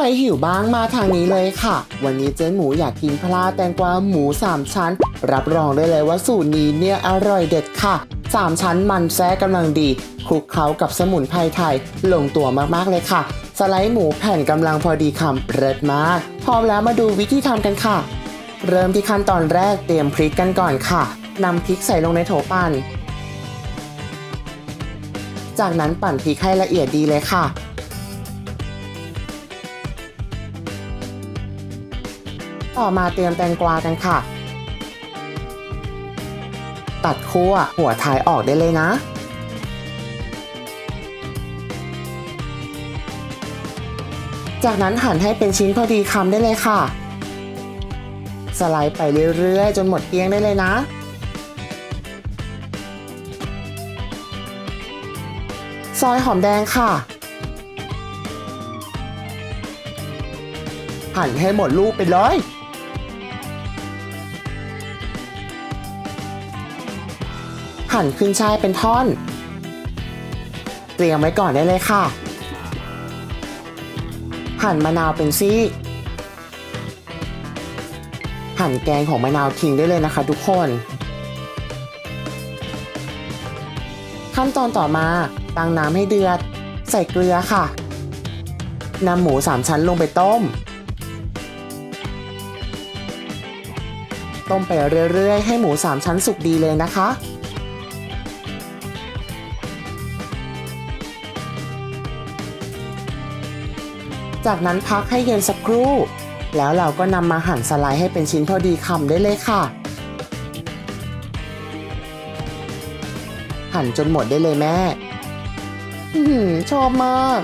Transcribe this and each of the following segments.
ใครหิวบ้างมาทางนี้เลยค่ะ วันนี้เจ๊หมูอยากกินพลาแตงกวาหมูสามชั้น รับรองได้เลยว่าสูตรนี้เนี่ยอร่อยเด็ดค่ะสามชั้นมันแท้กำลังดีคลุกเคล้ากับสมุนไพรไทย ลงตัวมากๆเลยค่ะ สไลด์หมูแผ่นกำลังพอดีคำเลิศมาก พร้อมแล้วมาดูวิธีทำกันค่ะ เริ่มที่ขั้นตอนแรกเตรียมพริกกันก่อนค่ะนำพริกใส่ลงในโถปั่นจากนั้นปั่นพริกให้ละเอียดดีเลยค่ะ ต่อมาเตรียมแตงกวากันค่ะ ตัดคั่วหัวท้ายออกได้เลยนะ จากนั้นหั่นให้เป็นชิ้นพอดีคำได้เลยค่ะ สไลด์ไปเรื่อยๆ จนหมดเกลี้ยงได้เลยนะซอยหอมแดงค่ะหั่นให้หมดลูกไปเลย หั่นขึ้นช่ายเป็นท่อน เตรียมไว้ก่อนได้เลยค่ะ หั่นมะนาวเป็นซี่ หั่นแกงของมะนาวทิ้งได้เลยนะคะทุกคน ขั้นตอนต่อมาตั้งน้ำให้เดือด ใส่เกลือค่ะนำหมูสามชั้นลงไปต้ม ต้มไปเรื่อยๆ ให้หมูสามชั้นสุกดีเลยนะคะ จากนั้นพักให้เย็นสักครู่ แล้วเราก็นำมาหั่นสไลด์ให้เป็นชิ้นพอดีคำได้เลยค่ะ หั่นจนหมดได้เลยแม่อชอบมาก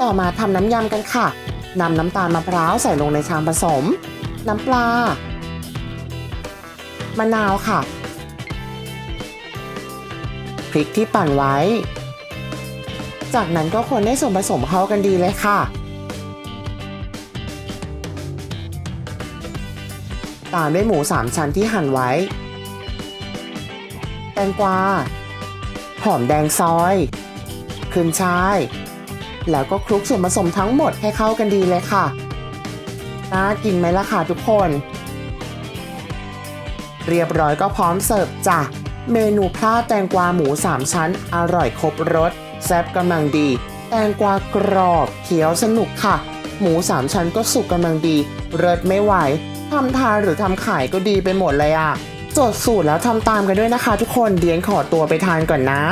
ต่อมาทำน้ำยำกันค่ะนำน้ำตาลมะพร้าวใส่ลงในชามผสม น้ำปลา มะนาวค่ะ พริกที่ปั่นไว้ จากนั้นก็คนให้ส่วนผสมเข้ากันดีเลยค่ะ ตามด้วยหมูสามชั้นที่หั่นไว้ แตงกวา หอมแดงซอยขึ้นช่ายแล้วก็คลุกส่วนผสมทั้งหมดให้เข้ากันดีเลยค่ะ น่ากินไหมล่ะค่ะทุกคน เรียบร้อยก็พร้อมเสิร์ฟจ้ะ เมนูพลาแตงกวาหมูสามชั้นอร่อยครบรส แซ่บกำลังดี แตงกวากรอบเคี้ยวสนุกค่ะ หมูสามชั้นก็สุกกำลังดี เลิศไม่ไหวทำทานหรือทำขายก็ดีไปหมดเลยอะจดสูตรแล้วทำตามกันด้วยนะคะ ทุกคนเดียนขอตัวไปทานก่อนนะ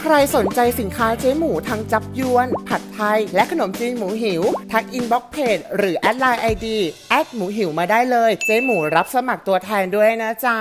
ใครสนใจสินค้าเจ๊หมูทั้งจับยวน ผัดไทย และขนมจีนหมูหิว ทักอินบ็อกเพจหรือแอดไลน์ไอดีแอดหมูหิวมาได้เลย เจ๊หมูรับสมัครตัวแทนด้วยนะจ๊ะ